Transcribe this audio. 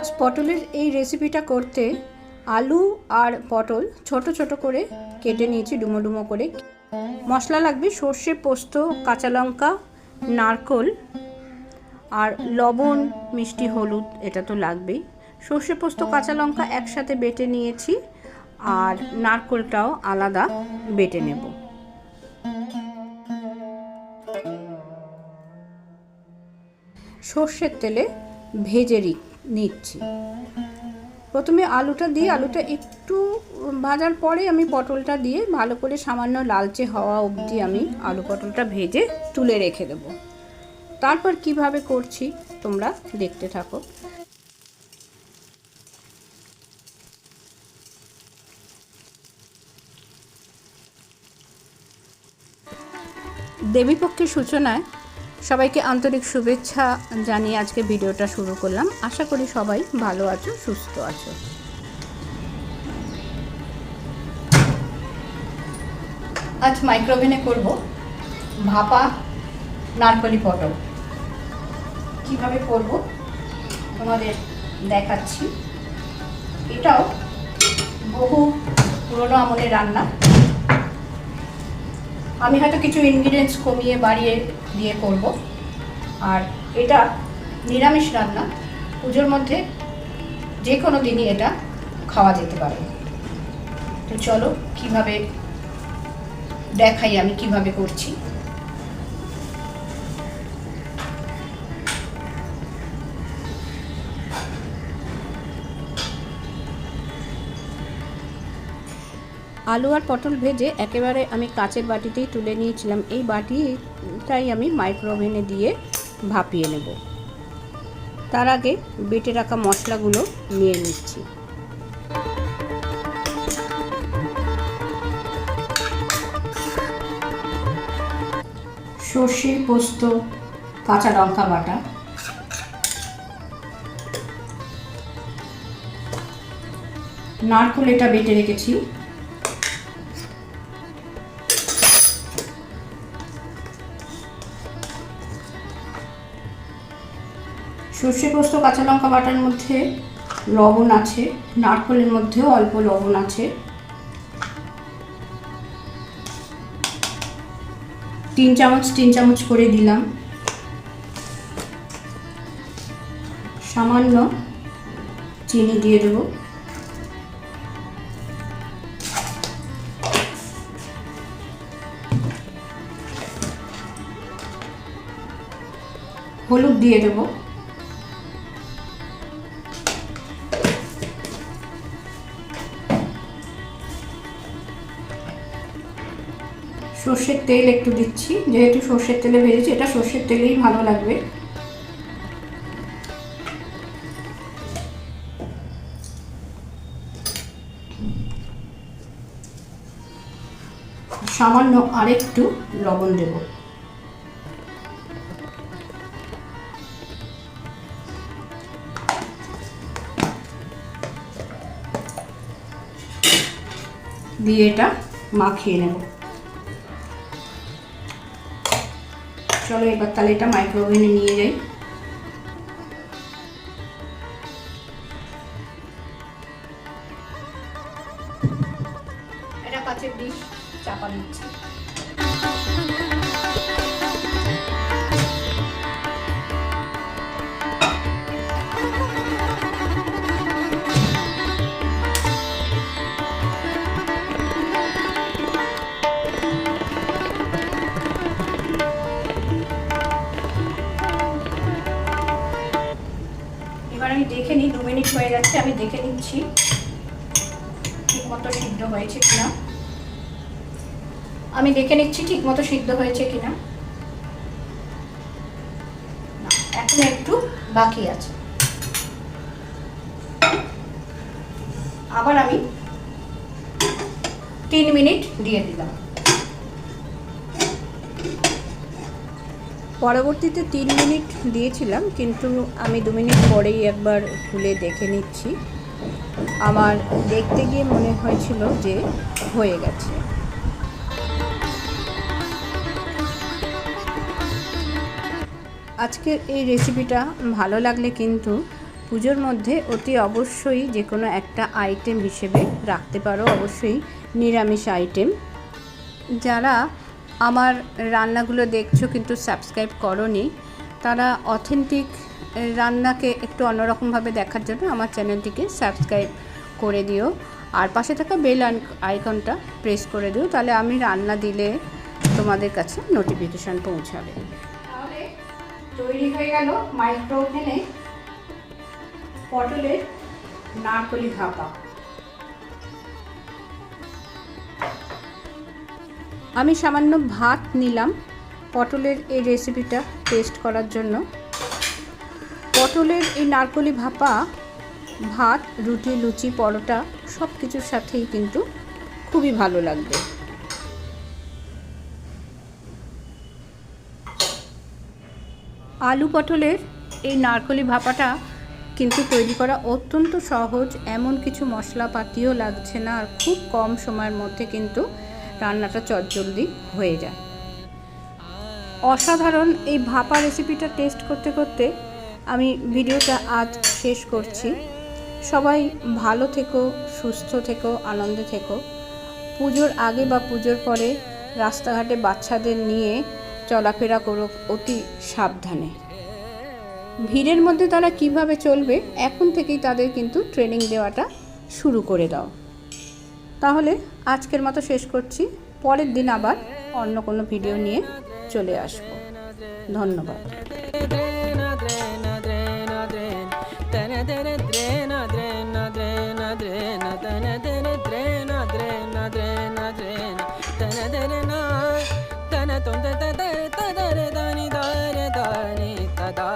আজ পটলের এই রেসিপিটা করতে আলু আর পটল ছোট ছোট করে কেটে নিয়েছি, ডুমো ডুমো করে। মশলা লাগবে সর্ষে পোস্ত, কাঁচা লঙ্কা, নারকোল আর লবণ, মিষ্টি, হলুদ, এটা তো লাগবেই। সর্ষে পোস্ত, কাঁচা লঙ্কা একসাথে বেটে নিয়েছি আর নারকোলটাও আলাদা বেটে নেব। সর্ষের তেলে ভেজে রি- নিচ্ছি। প্রথমে আলুটা দিয়ে আলুটা একটু ভাজার পরে আমি পটলটা দিয়ে ভালো করে সামান্য লালচে হওয়া অবধি আমি আলু পটলটা ভেজে তুলে রেখে দেব। তারপর কীভাবে করছি তোমরা দেখতে থাকো। দেবীপক্ষের সূচনায় সবাইকে আন্তরিক শুভেচ্ছা জানিয়ে আজকে ভিডিওটা শুরু করলাম। আশা করি সবাই ভালো আছো, সুস্থ আছো। আজ মাইক্রোওভেনে করব ভাপা নারকলি পটল। কীভাবে করব তোমাদের দেখাচ্ছি। এটাও বহু পুরনো আমলের রান্না। আমি হয়তো কিছু ইনগ্রিডিয়েন্টস কমিয়ে বাড়িয়ে দিয়ে করব। আর এটা নিরামিষ রান্না। পুজোর মধ্যে যে কোনো দিনই এটা খাওয়া যেতে পারে। তো চলো কীভাবে দেখাই আমি কীভাবে করছি। আলু আর পটল ভেজে একেবারে আমি কাঁচের বাটিতেই তুলে নিয়েছিলাম। এই বাটিটাই আমি মাইক্রোওভেনে দিয়ে ভাপিয়ে নেব। তার আগে বেটে রাখা মশলাগুলো নিয়ে নিচ্ছি। সর্ষে পোস্ত, কাঁচা লঙ্কা বাটা। নারকোল এটা বেটে রেখেছি। সর্ষে পোস্ত, কাঁচা লঙ্কা বাটার মধ্যে লবণ আছে, নারকলের মধ্যেও অল্প লবণ আছে। তিন চামচ তিন চামচ করে দিলাম। সামান্য চিনি দিয়ে দেবো। হলুদ দিয়ে দেবো। সর্ষের তেল একটু দিচ্ছি, যেহেতু সর্ষের তেলে ভেজেছি, এটা সর্ষের তেলেই ভালো লাগবে। সামান্য আরেকটু লবণ দেব। দিয়ে এটা মাখিয়ে নেব। চলো এবার তাহলে এটা মাইক্রোওভেনে নিয়ে যাই। এটা কাছের ডিশ চাপা দিচ্ছি। এবার আমি দেখে নিই, দু মিনিট হয়ে যাচ্ছে, আমি দেখে নিচ্ছি ঠিক মতো সিদ্ধ হয়েছে কিনা। আমি দেখে নিচ্ছি ঠিক মতো সিদ্ধ হয়েছে কিনা। এখন একটু বাকি আছে। আবার আমি তিন মিনিট দিয়ে দিলাম। পরবর্তীতে তিন মিনিট দিয়েছিলাম, কিন্তু আমি দু মিনিট পরেই একবার খুলে দেখে নিচ্ছি। আমার দেখতে গিয়ে মনে হয়েছিল যে হয়ে গেছে। আজকের এই রেসিপিটা ভালো লাগলে কিন্তু পুজোর মধ্যে অতি অবশ্যই যে কোনো একটা আইটেম হিসেবে রাখতে পারো। অবশ্যই নিরামিষ আইটেম যারা আমার রান্নাগুলো দেখছ কিন্তু সাবস্ক্রাইব করনি, তারা অথেন্টিক রান্নাকে একটু অন্যরকমভাবে দেখার জন্য আমার চ্যানেলটিকে সাবস্ক্রাইব করে দিও। আর পাশে থাকা বেল আইকনটা প্রেস করে দিও, তাহলে আমি রান্না দিলে তোমাদের কাছে নোটিফিকেশান পৌঁছাবে। তাহলে তৈরি হয়ে গেল মাইক্রো ওভেনে পটলের নারকলি ভাপা। আমি সামান্য ভাত নিলাম পটলের এই রেসিপিটা টেস্ট করার জন্য। পটলের এই নারকলি ভাপা, ভাত, রুটি, লুচি, পরোটা সব কিছুর সাথেই কিন্তু খুবই ভালো লাগবে। আলু পটলের এই নারকলি ভাপাটা কিন্তু তৈরি করা অত্যন্ত সহজ, এমন কিছু মশলাপাতিও লাগছে না আর খুব কম সময়ের মধ্যে কিন্তু রান্নাটা চটজলদি হয়ে যায়। অসাধারণ এই ভাপা রেসিপিটা টেস্ট করতে করতে আমি ভিডিওটা আজ শেষ করছি। সবাই ভালো থেকো, সুস্থ থেকো, আনন্দে থেকো। পুজোর আগে বা পুজোর পরে রাস্তাঘাটে বাচ্চাদের নিয়ে চলাফেরা করো অতি সাবধানে। ভিড়ের মধ্যে তারা কীভাবে চলবে, এখন থেকেই তাদের কিন্তু ট্রেনিং দেওয়াটা শুরু করে দাও। তাহলে আজকের মতো শেষ করছি। পরের দিন আবার অন্য কোনো ভিডিও নিয়ে চলে আসব। ধন্যবাদ। தன தொந்த தர தர தனி தார தானி ததா